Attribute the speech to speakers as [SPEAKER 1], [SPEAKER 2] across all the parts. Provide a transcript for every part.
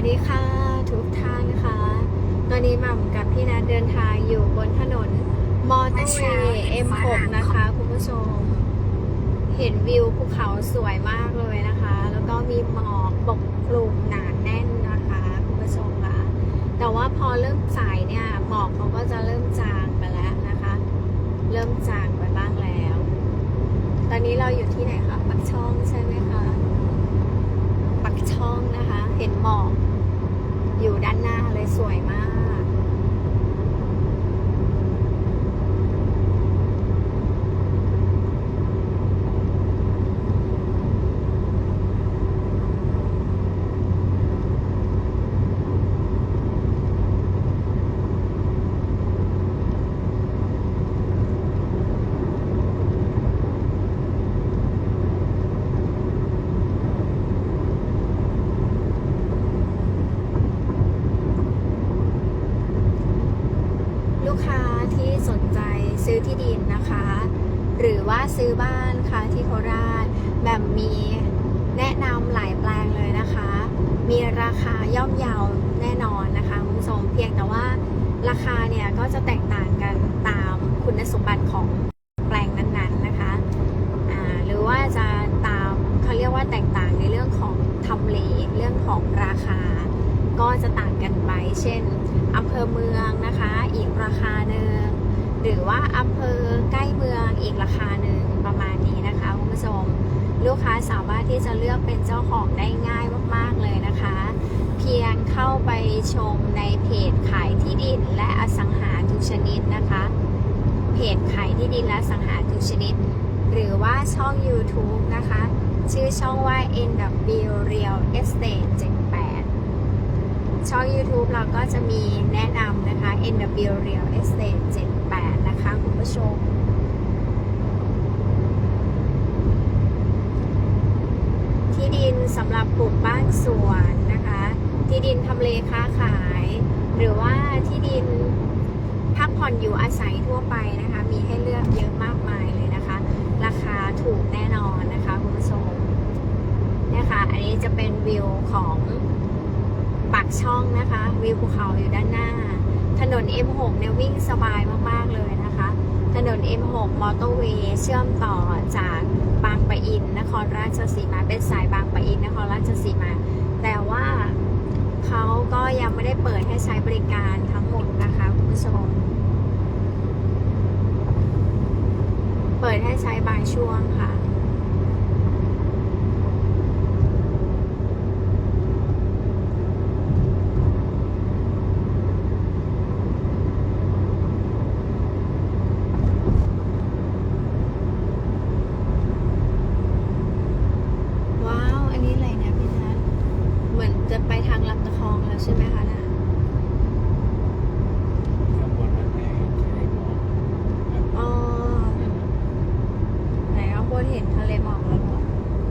[SPEAKER 1] วัสดีค่ะทุกท่านนะคะ ตอนนี้หม่ำกับพี่นัทเดินทางอยู่บนถนนมอเตอร์เวย์ M6 นะคะคุณผู้ชม เห็นวิวภูเขาสวยมากเลยนะคะ แล้วก็มีหมอกปกคลุมหนาแน่นนะคะคุณผู้ชมค่ะแต่ว่าพอเริ่มสายเนี่ยหมอกเขาก็จะเริ่มจางไปแล้วนะคะ เริ่มจางไปบ้างแล้ว ตอนนี้เราอยู่ที่ไหนคะปักช่องใช่ไหมคะ ปักช่องนะคะ เห็นหมอกอยู่ด้านหน้าเลยสวยมาก ลูกค้าที่สนใจ ซื้อที่ดินนะคะ หรือว่าซื้อบ้านค่ะที่โคราชแบบมีแนะนำหลายแปลงเลยนะคะ มีราคาย่อมเยาวแน่นอนนะคะคุณผู้ชมเพียงแต่ว่าราคาเนี่ยก็จะแตกต่างกันตามคุณสมบัติของแปลงนั้นๆนะคะอ่าหรือว่าจะตามเขาเรียกว่าแตกต่างในเรื่องของทำเลเรื่องของราคา ก็จะต่างกันไป เช่นอำเภอเมืองนะคะ อีกราคาหนึ่ง หรือว่าอำเภอใกล้เมืองอีกราคาหนึ่งประมาณนี้นะคะคุณผู้ชมลูกค้าสามารถที่จะเลือกเป็นเจ้าของได้ง่ายมากๆเลยนะคะ เพียงเข้าไปชมในเพจขายที่ดินและอสังหาทุกชนิดนะคะ เพจขายที่ดินและอสังหาทุกชนิด หรือว่าช่อง YouTube นะคะ ชื่อช่องว่า NW Real Estate 78ช่อง YouTube เราก็จะมีแนะนำนะคะ NW Real Estate 78 นะคะคุณผู้ชมที่ดินสำหรับปลูกบ้านสวนนะคะ ที่ดินทำเลค้าขาย หรือว่าที่ดินพักผ่อนอยู่อาศัยทั่วไปนะคะ มีให้เลือกเยอะมากมายเลยนะคะ ราคาถูกแน่นอนนะคะคุณผู้ชมเนี่ยค่ะอันนี้จะเป็นวิวของปากช่องนะคะ วิวภูเขาอยู่ด้านหน้า ถนน M6 เนี่ยวิ่งสบายมาก ๆ เลยนะคะ ถนน M6 มอเตอร์เวย์เชื่อมต่อจากบางปะอิน นครราชสีมา เป็นสายบางปะอิน นครราชสีมา แต่ว่าเขาก็ยังไม่ได้เปิดให้ใช้บริการทั้งหมดนะคะคุณผู้ชม เปิดให้ใช้บางช่วงค่ะ ว้าว อันนี้อะไรนะพี่นัทเหมือนจะไปทางลำตะคองแล้วใช่ไหมคะนะ
[SPEAKER 2] ข้างบนนั้นให้ทะเลหมอกครับ
[SPEAKER 1] อ๋อ ไหนข้างบนเห็นทะเลหมอกแล้วเหรอ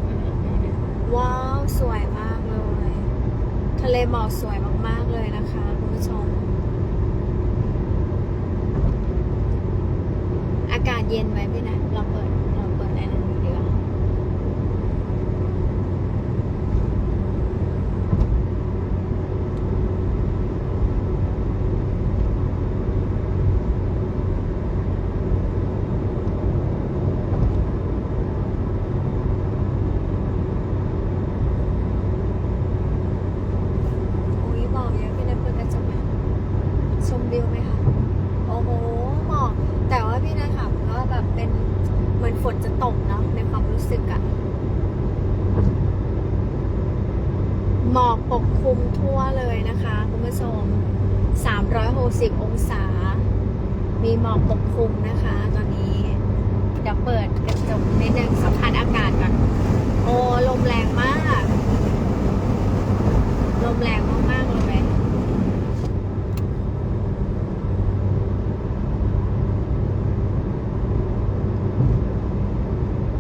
[SPEAKER 2] นั่นแหละดูดิ
[SPEAKER 1] ว้าว สวยมากเลย ทะเล หมอกสวยมาก ๆ เลยนะคะคุณผู้ชม อากาศเย็นไหมพี่นัทเราเปิด เราเปิดไอ้นั่นดูดีกว่า อุ้ยหมอกเยอะพี่นัทเปิดกระจกไหมชมวิวไหมคะ โอ้โหหมอก แต่ว่าพี่นัทค่ะก็แบบเป็นเหมือนฝนจะตกเนาะในความรู้สึกอะหมอกปกคลุมทั่วเลยนะคะคุณผู้ชม 360 องศา มีหมอกปกคลุมนะคะ ตอนนี้เดี๋ยวเปิดกระจกนิดนึงสัมผัสอากาศก่อนโอ้ลมแรงมาก ลมแรงมากๆเลย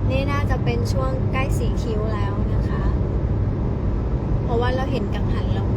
[SPEAKER 1] นี่น่าจะเป็นช่วงใกล้สีคิ้วแล้วนะคะ เพราะว่าเราเห็นกังหันลม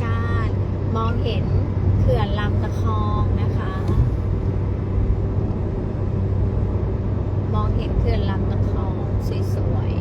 [SPEAKER 1] ชาติ มองเห็นเขื่อนลำตะคองนะคะ มองเห็นเขื่อนลำตะคองสวย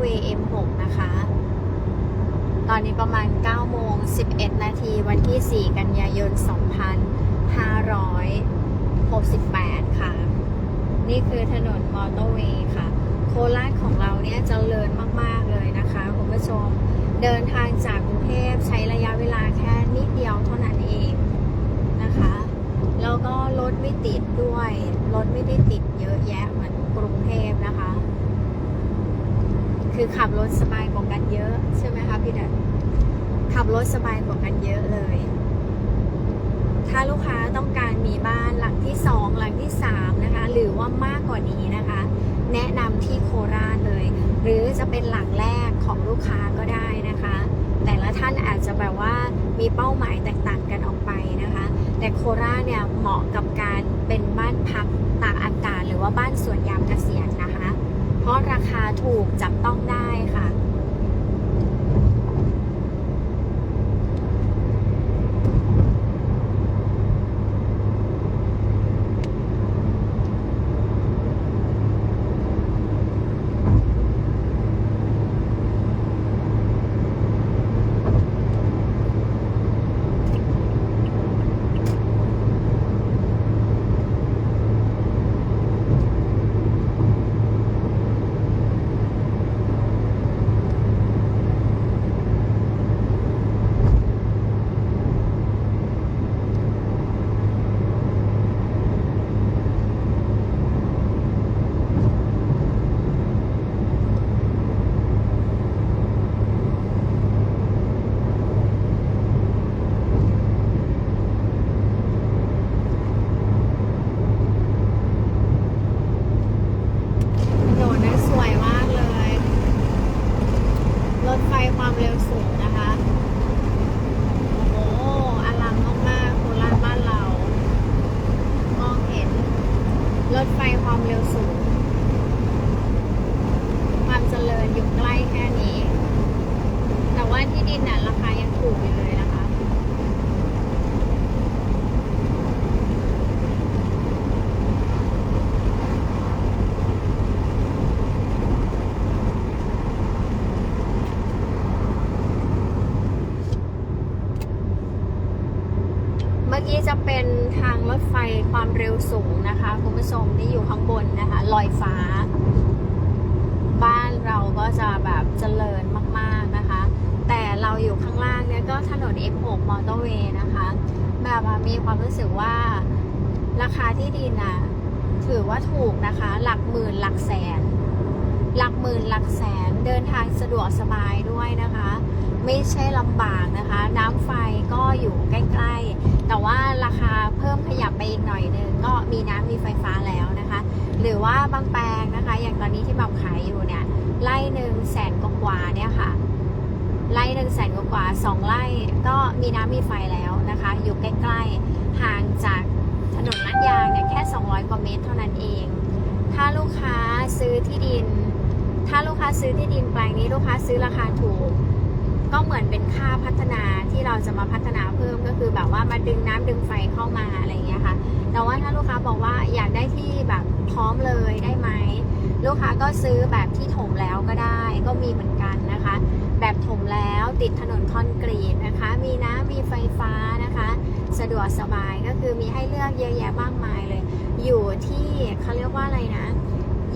[SPEAKER 1] เวย์ M6 นะคะ ตอนนี้ประมาณ 9 โมง 11 นาที วันที่ 4 กันยายน 2568 ค่ะ นี่คือถนนมอเตอร์เวย์ค่ะ โคราชของเราเนี่ยจเจริญมาก ๆ เลยนะคะ คุณผู้ชม เดินทางจากกรุงเทพใช้ระยะเวลาแค่นิดเดียวเท่านั้นเองนะคะ แล้วก็รถไม่ติดด้วย รถไม่ได้ติดเยอะแยะเหมือนกรุงเทพนะคะ คือขับรถสบายกว่ากันเยอะใช่ไหมคะพี่เดชขับรถสบายกว่ากันเยอะเลย ถ้าลูกค้าต้องการมีบ้านหลังที่สองหลังที่สามนะคะ หรือว่ามากกว่านี้นะคะ แนะนำที่โคราชเลย หรือจะเป็นหลังแรกของลูกค้าก็ได้นะคะ แต่ละท่านอาจจะแบบว่ามีเป้าหมายแตกต่างกันออกไปนะคะ แต่โคราชเนี่ยเหมาะกับการเป็นบ้านพักตากอากาศหรือว่าบ้านสวนยามเกษียณ เพราะราคาถูกจับต้องได้ค่ะ ถนนนั้นสวยมากเลย รถ ไฟความเร็วสูงนะคะ โอ้โหอลังมากๆโคราชบ้านเรา มองเห็น รถไฟความเร็วสูง ความเจริญอยู่ใกล้แค่นี้ แต่ว่าที่ดินน่ะราคายังถูกอยู่เลยนะคะ เมื่อกี้จะ เป็นทางรถไฟความเร็วสูงนะคะคุณผู้ชมที่อยู่ข้างบนนะคะลอยฟ้า บ้านเราก็จะแบบเจริญมากๆนะคะ แต่เราอยู่ข้างล่างเนี่ยก็ถนน F6 มอเตอร์เวย์นะคะ แบบมีความรู้สึกว่าราคาที่ดินอะถือว่าถูกนะคะ หลักหมื่นหลักแสน หลักหมื่นหลักแสนเดินทางสะดวกสบายด้วยนะคะ ไม่ใช่ลำบากนะคะ น้ำไฟก็อยู่ใกล้ๆ แต่ว่าราคาเพิ่มขยับไปอีกหน่อยหนึงก็มีน้ำมีไฟฟ้าแล้วนะคะ หรือว่าบางแปลงนะคะ อย่างตอนนี้ที่แบบขายอยู่เนี่ยไร่หนึ่งแสนกว่าเนี่ยค่ะไร่หนึ่งแสนกว่าสองไร่ก็มีน้ำมีไฟแล้วนะคะ อยู่ใกล้ๆห่างจากถนนลาดยางเนี่ยแค่ 200 กว่าเมตรเท่านั้นเอง ถ้าลูกค้าซื้อที่ดิน ถ้าลูกค้าซื้อที่ดินแปลงนี้ลูกค้าซื้อราคาถูก ก็เหมือนเป็นค่าพัฒนาที่เราจะมาพัฒนาเพิ่มก็คือแบบว่ามาดึงน้ำดึงไฟเข้ามาอะไรอย่างเงี้ยค่ะ แต่ว่าถ้าลูกค้าบอกว่าอยากได้ที่แบบพร้อมเลยได้ไหมลูกค้าก็ซื้อแบบที่ถมแล้วก็ได้ก็มีเหมือนกันนะคะ แบบถมแล้วติดถนนคอนกรีตนะคะ มีน้ำมีไฟฟ้านะคะ สะดวกสบายก็คือมีให้เลือกเยอะแยะมากมายเลย อยู่ที่เขาเรียกว่าอะไรนะ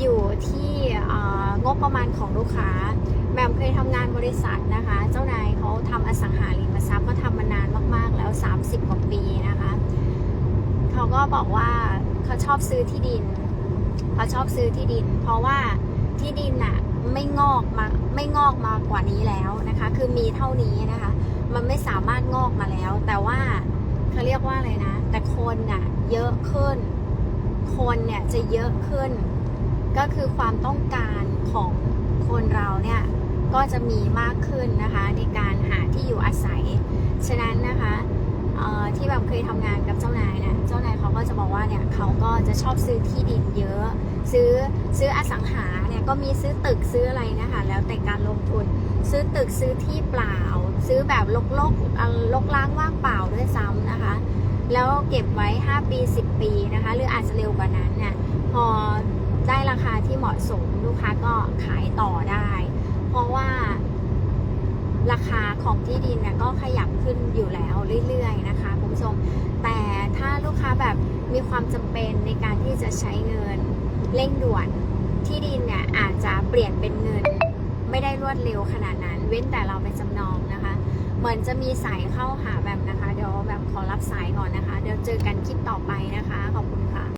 [SPEAKER 1] อยู่ที่งบประมาณของลูกค้า แหม่มเคยทำงานบริษัทนะคะ เจ้านายเขาทำอสังหาริมทรัพย์ก็ทำมานานมากๆ แล้ว 30 กว่าปีนะคะเขาก็บอกว่าเขาชอบซื้อที่ดินเขาชอบซื้อที่ดิน เพราะว่าที่ดินน่ะไม่งอกมาไม่งอกมากว่านี้แล้วนะคะ คือมีเท่านี้นะคะ มันไม่สามารถงอกมาแล้ว แต่ว่าเขาเรียกว่าอะไรนะ แต่คนน่ะเยอะขึ้น คนเนี่ยจะเยอะขึ้น ก็คือความต้องการของคนเราเนี่ย ก็จะมีมากขึ้นนะคะในการหาที่อยู่อาศัย ฉะนั้นนะคะที่แบบเคยทำงานกับเจ้านายเนี่ยเจ้านายเขาก็จะบอกว่าเนี่ยเขาก็จะชอบซื้อที่ดินเยอะ ซื้อซื้ออสังหาเนี่ยก็มีซื้อตึกซื้ออะไรนะคะแล้วแต่การลงทุน ซื้อตึกซื้อที่เปล่า ซื้อแบบลกลกออลกล้างว่างเปล่าด้วยซ้ำนะคะ แล้วเก็บไว้ 5 ปี 10 ปีนะคะ หรืออาจจะเร็วกว่านั้นเนี่ยพอได้ราคาที่เหมาะสมลูกค้าก็ขายต่อได้ เพราะว่า ราคาของที่ดินเนี่ยก็ขยับขึ้นอยู่แล้วเรื่อยๆนะคะคุณผู้ชม แต่ถ้าลูกค้าแบบมีความจำเป็นในการที่จะใช้เงินเร่งด่วนที่ดินเนี่ยอาจจะเปลี่ยนเป็นเงิน ไม่ได้รวดเร็วขนาดนั้น เว้นแต่เราไปจำนองนะคะ เหมือนจะมีสายเข้าหาแบบนะคะ เดี๋ยวแบบขอรับสายก่อนนะคะ เดี๋ยวเจอกันคลิปต่อไปนะคะขอบคุณค่ะ